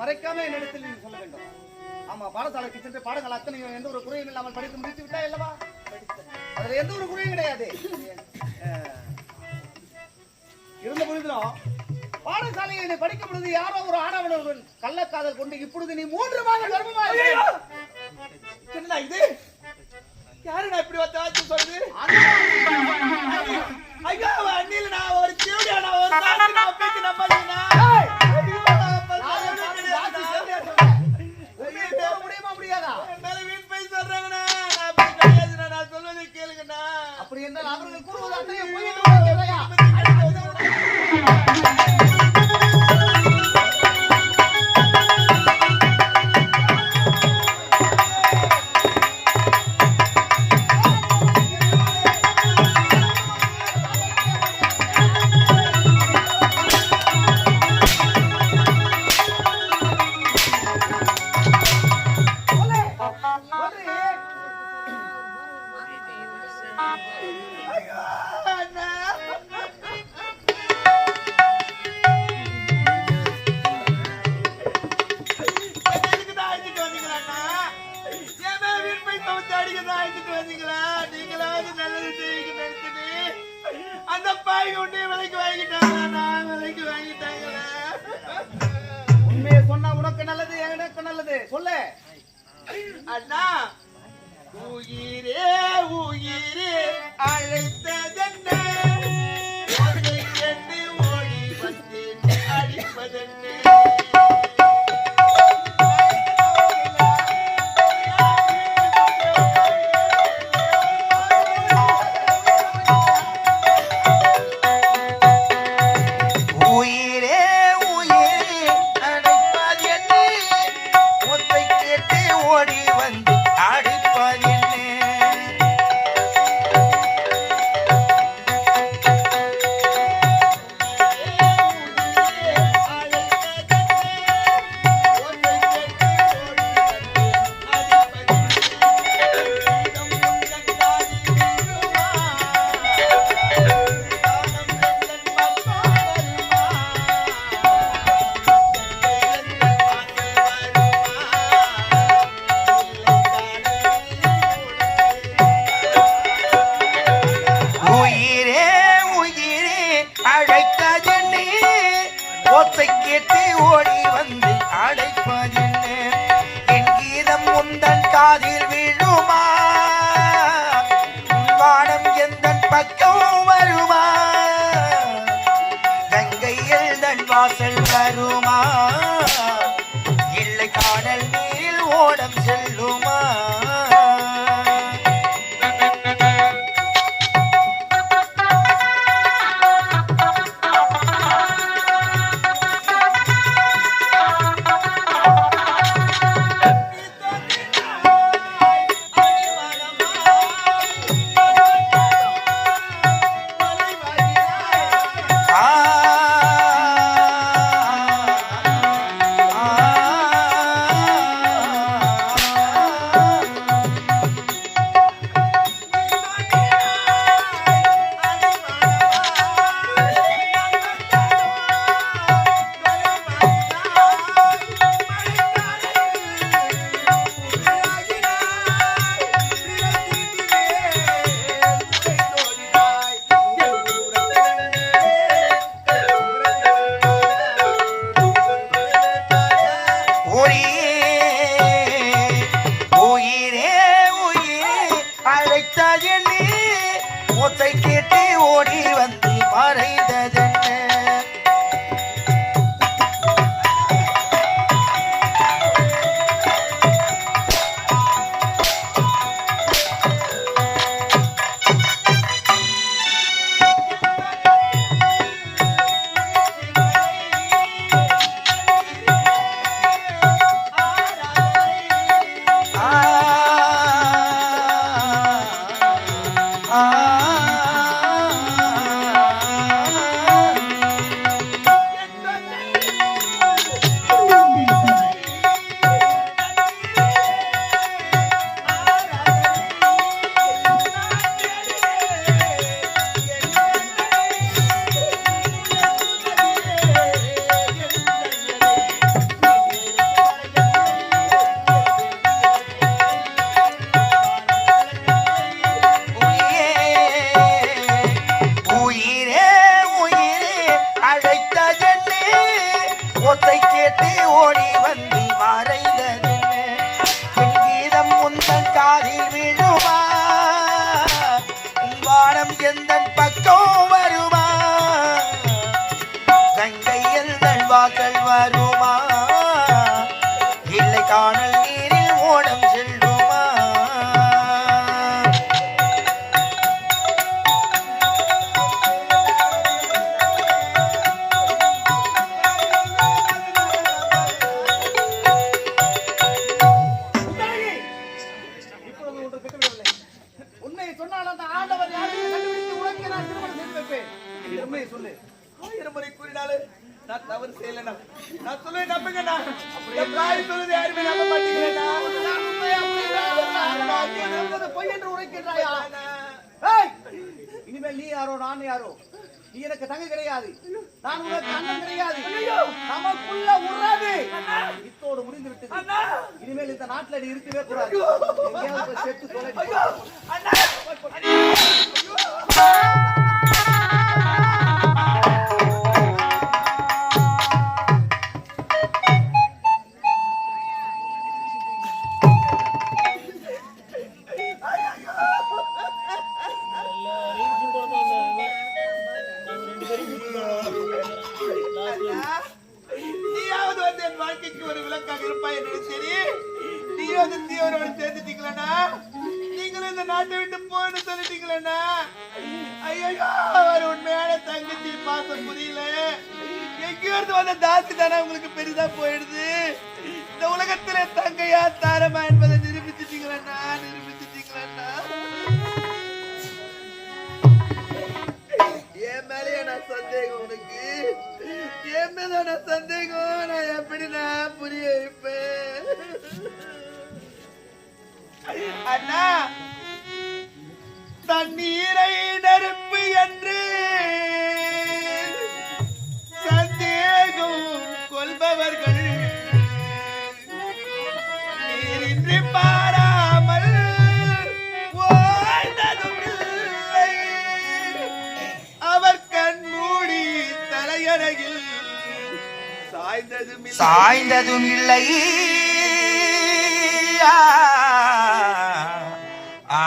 மறைக்காம என்னிடத்தில் நீங்கள் சொல்ல வேண்டும். ஆமா பாடசாலை சென்று பாடங்கள். அத்தனை எந்த ஒரு குறையும் இல்லாமல் படித்து முடித்து விட்டா இல்லவா அதுல எந்த ஒரு குறையும் கிடையாது. இருந்த பொழுதிலும் பாடசாலையில் என்னை படிக்கும் பொழுது யாரோ ஒரு ஆடவனுடன் கள்ளக்காதல் கொண்டு இப்பொழுது நீ மூன்று மாதம் கர்ப்பமாக என்னடா இது? யாரு நான் இப்படி ஆச்சு சொல்றது? ஐயோ அண்ணில நான் ஒரு திருடியா நான் ஒரு நம்ம உயிரே உயிரே அழைத்து ஓசை கேட்டு ஓடி வந்து அடைப்பதில் இனிமேல் நீ யாரோ நான் யாரோ? நீ எனக்கு தங்க கிடையாது. நான் உனக்கு அண்ணன் கிடையாது. நமக்குள்ள உறவு. இத்தோடு முடிந்து விட்டது இனிமேல் இந்த நாட்டுல நீ இருக்கவே கூடாது. எங்கேயாவது செத்து தொலை அவர் உண்மையான தங்கச்சி பாசம் புரியல எங்கேயோ இருந்து வந்த தாசி தானே உங்களுக்கு பெரிதா போயிடுது? இந்த உலகத்துல தங்கையா தாரமா என்பதை நிரூபிச்சுட்டீங்களா நிரூபிச்சுட்டீங்களா என் மேலேயே நான் சந்தேகம் உனக்கு. என் மேல நான் சந்தேகம். நான் எப்படி நான் புரிய வைப்பேன்? அண்ணா தண்ணீரை நெருப்பு என்று சந்தேகம் கொள்பவர்கள் நீரின்றி பாராமல் ஓய்ந்ததும் இல்லை. அவர் கண்மூடி தலையறையில் சாய்ந்ததும் சாய்ந்ததும் இல்லை. ஆ,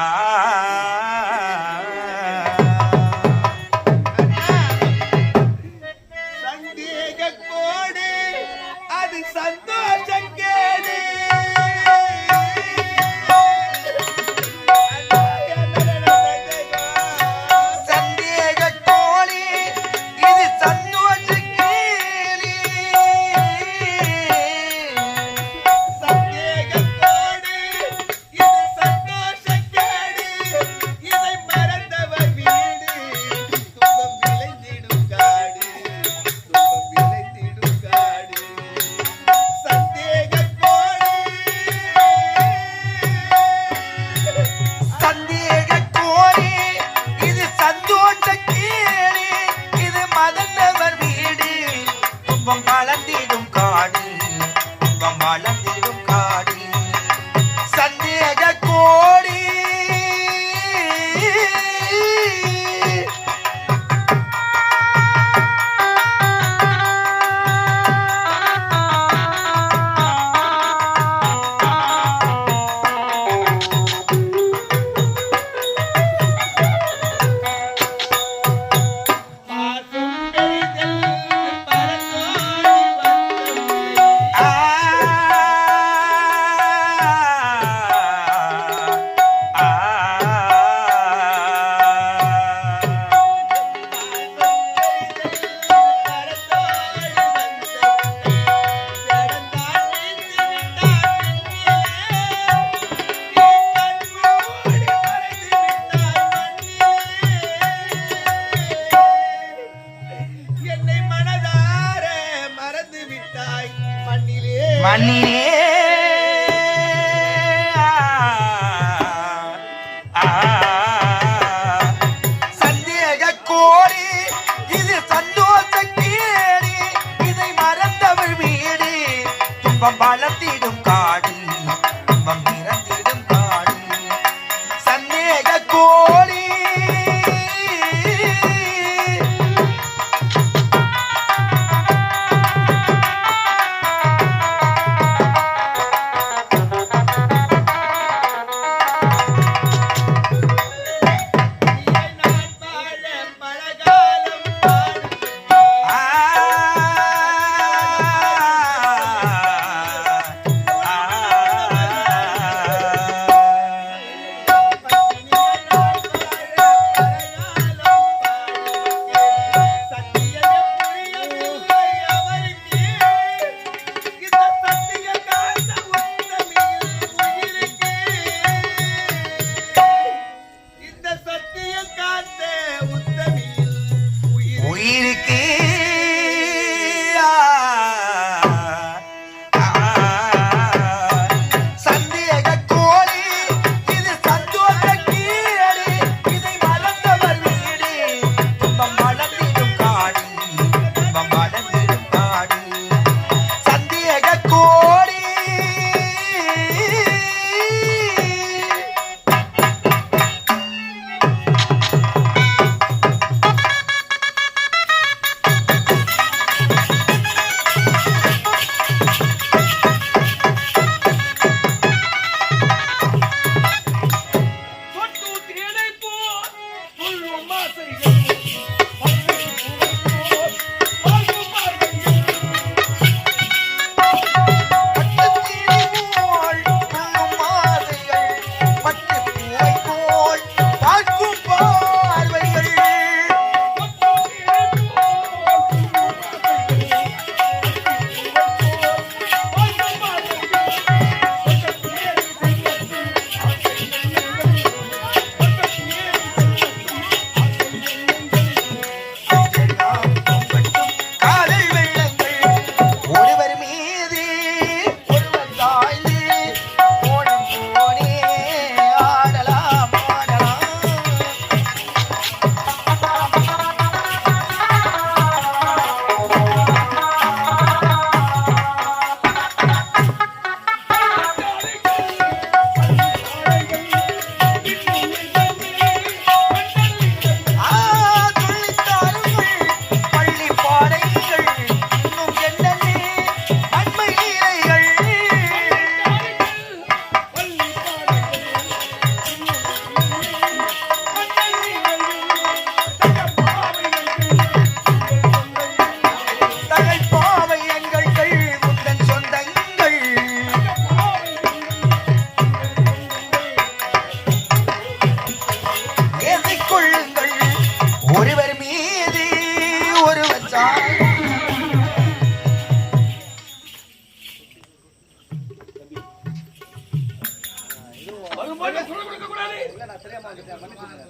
துன்பம் வளர்த்திடும் காடு.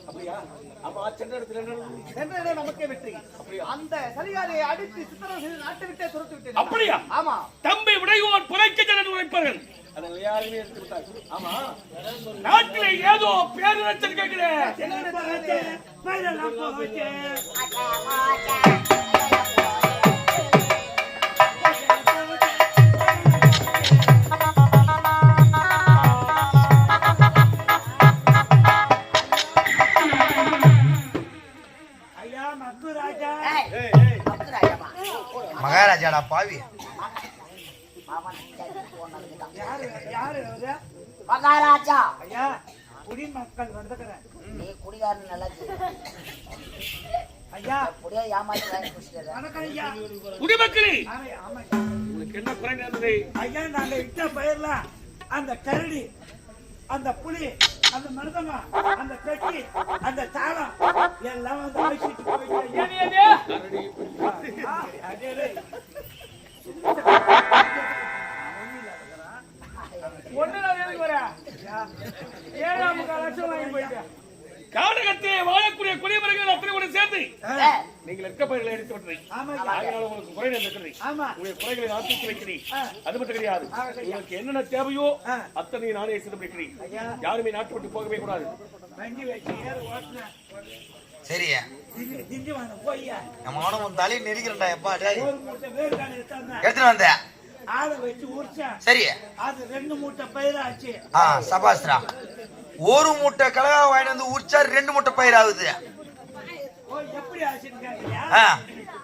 அப்படியா? அப்ப சென்ற இடத்துல நமக்கே வெற்றி. அந்த சரியாரை அடித்து சித்திரம் செய்து நாட்டை விட்டே துரத்து விட்டேன். அப்படியா? ஆமா. தம்பி உடையோர் புதைக்க ஜன உழைப்பார்கள். நாட்டிலே ஏதோ பேரரசன் கேட்கிறேன் மகாராஜாடா பாவி. மகாராஜா. ஐயா குடிமக்கள் வந்துக்கிறேன் நீ குடிகாரன் நல்லா. ஐயா குடியா ஏமாத்தி குடிமக்களே. உங்களுக்கு என்ன குறை ஐயா நாங்க இட்ட பயிர்லாம் அந்த கரடி அந்த புலி அந்த மருதமா அந்த பெட்டி அந்த தாளம் எல்லாம் வந்து அழைச்சிட்டு போயிட்டு ஐயா. ஆ, அதே அதே. காடகத்திலே வாழக்கூடிய குடிமரங்கள் அத்தனை கூட சேர்ந்து நீங்கள் இருக்க பயிர்களை எடுத்து ஐயா. அதனால உங்களுக்கு குறை நேர்ந்திருக்கிறது ஆமா. உங்களுடைய குறைகளை தூக்கி வைக்கிறேன். அது மட்டும் கிடையாது. உங்களுக்கு என்னென்ன தேவையோ ஆ. அத்தனை நானே செய்து வைக்கிறேன். யாருமே நாட்டு விட்டு போகவே கூடாது. சரியா? நம்ம அவனும் உன் தலையை நெரிக்கிறேன்டா எப்பா எடுத்துட்டு வந்த. ஆளை வச்சு உரிச்சேன் சரி அது ரெண்டு மூட்டை பயிராச்சு. ஆ சபாஸ்ரா. ஒரு மூட்டை கலகா வாங்கிட்டு வந்து உரிச்சா ரெண்டு மூட்டை பயிர் ஆகுது எப்படி ஆச்சுன்னு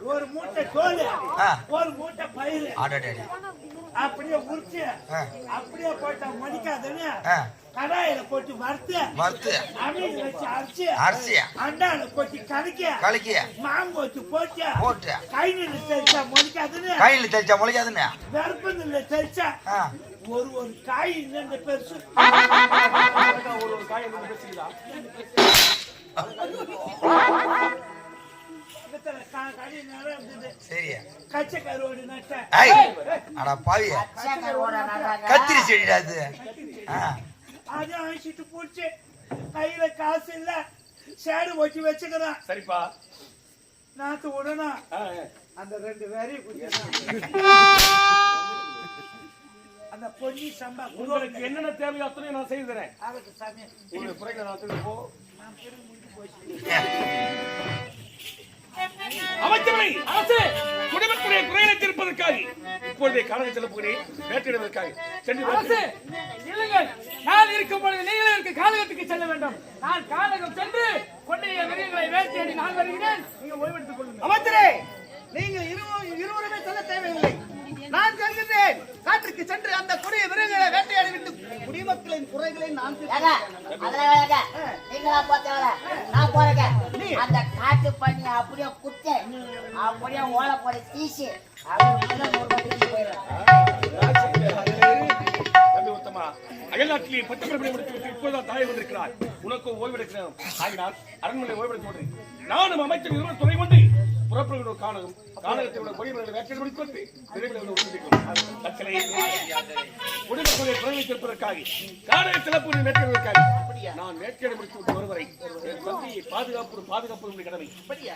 ஒரு மூட்டை ஆ. ஒரு மூட்டை பயிர் அப்படியே உரிச்சு ஆ. அப்படியே போட்டா மடிக்காதுன்னு கடாயில போட்டு வறுத்து மறுத்து அமீன் வச்சு அரைச்சு அரிசி அண்டால கொட்டி கலக்கி கலக்கி. மாங்கோச்சு போட்டு போட்டு. கை நின்று தெரிச்சா மொழிக்காதுன்னு கையில் தைச்சா முளைக்காதுன்னு வெறுப்பு நின்று தெரிச்சா ஒரு ஒரு காய் இந்த பெருசு. ஒரு ஒரு காயை நீங்க சரியா? அடா பாவிய. கத்திரி செடிடா அது. அதை அழிச்சிட்டு போச்சு. கையில காசு இல்ல. சேடு ஒட்டி வச்சுக்கிறான் சரிப்பா. நாத்து உடனா. அந்த ரெண்டு வேறையும் அந்த பொன்னி சம்பா உங்களுக்கு என்னென்ன தேவையோ அத்தனையும் நான் செய்து தரேன். அதுக்கு சாமி உங்களுடைய குறைகளை நான் போ. அரசு குறைகளை தீர்ப்பதற்காக இப்பொழுதே காலங்கள் செல்ல போகிறேன். வேட்டையிடுவதற்காக சென்று அரசு இல்லைங்கள் நான் இருக்கும் பொழுது நீங்களும் இருக்க காலகத்துக்கு செல்ல வேண்டும். நான் காலகம் சென்று கொண்டைய மிருகங்களை வேட்டையாடி நான் வருகிறேன். நீங்க ஓய்வெடுத்துக் கொள்ளுங்கள். அமைச்சரே நீங்கள் இருவருமே சொல்ல தேவையில்லை. நான் செல்கின்றேன் காற்றுக்கு சென்று அந்த கொடிய விரைகளை வேட்டையாடி விட்டு குடிமக்களின் குறைகளை நான். நீங்களா. அந்த காட்டு பண்ணி அப்படியே குத்து அப்படியே ஓலை போட தீசி அயல்நாட்டிலே பட்டப்படிப்பை முடித்துவிட்டு இப்போதுதான் தாய் வந்திருக்கிறார் உனக்கு ஓய்வெடுக்கிறோம் ஆகினால் அரண்மனை ஓய்வெடுத்து கொண்டு நானும் அமைச்சர் துணை கொண்டு புறப்படுகிற காணகம் காணகத்தை விட கொடிமலை வேட்டை முடிக்கொண்டு விரைவில் வந்து குறைவை காணக சிறப்பு மேற்கொள்வதற்காக நான் மேற்கேடு முடித்து விட்டு ஒருவரை என் தம்பியை பாதுகாப்பு பாதுகாப்பு கடமை.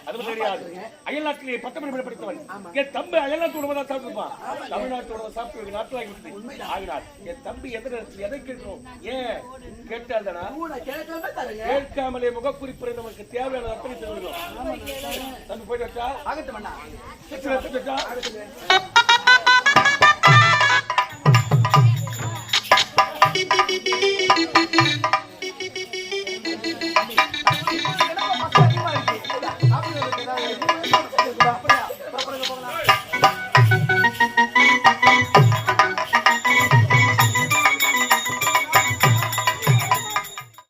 அது கிடையாது. அயல்நாட்டிலே பட்டப்படிப்பை படித்தவன். என் தம்பி அயல்நாட்டு உணவு தான் சாப்பிட்டுருப்பான் தமிழ்நாட்டு உணவு சாப்பிட்டு நாட்களாகி விட்டது ஆகினார் என் தம்பி எந்த நேரத்தில் எதை கேட்கிறோம்? ஏன் கேட்டால்தானா? கேட்காமலே முகக்குறிப்புரை நமக்கு தேவையான அத்தனை தம்பி போயிட்டு வச்சா? ஆகட்டும்